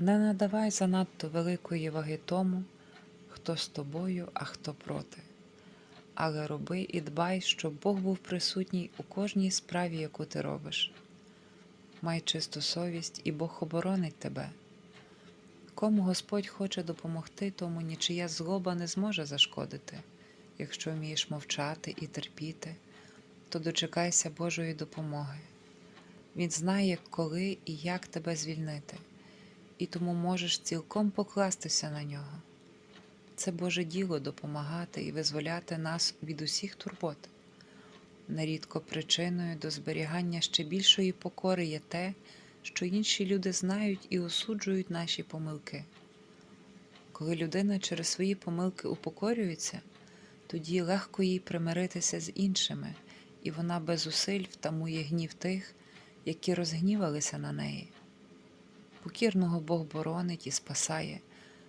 Не надавай занадто великої ваги тому, хто з тобою, а хто проти. Але роби і дбай, щоб Бог був присутній у кожній справі, яку ти робиш. Май чисту совість, і Бог оборонить тебе. Кому Господь хоче допомогти, тому нічия злоба не зможе зашкодити. Якщо вмієш мовчати і терпіти, то дочекайся Божої допомоги. Він знає, коли і як тебе звільнити, і тому можеш цілком покластися на нього. Це Боже діло допомагати і визволяти нас від усіх турбот. Нерідко причиною до зберігання ще більшої покори є те, що інші люди знають і осуджують наші помилки. Коли людина через свої помилки упокорюється, тоді легко їй примиритися з іншими, і вона без зусиль втамує гнів тих, які розгнівалися на неї. Покірного Бог боронить і спасає,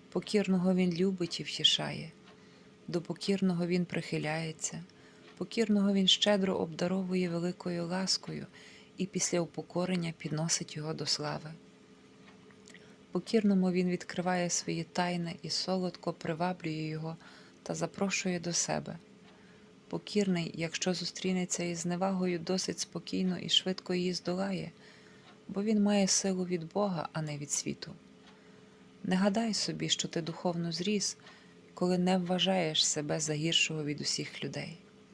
покірного Він любить і втішає, до покірного Він прихиляється, покірного Він щедро обдаровує великою ласкою і після упокорення підносить його до слави. Покірному він відкриває свої тайни і солодко приваблює його та запрошує до себе. Покірний, якщо зустрінеться із зневагою, досить спокійно і швидко її здолає, бо він має силу від Бога, а не від світу. Не гадай собі, що ти духовно зріс, коли не вважаєш себе за гіршого від усіх людей.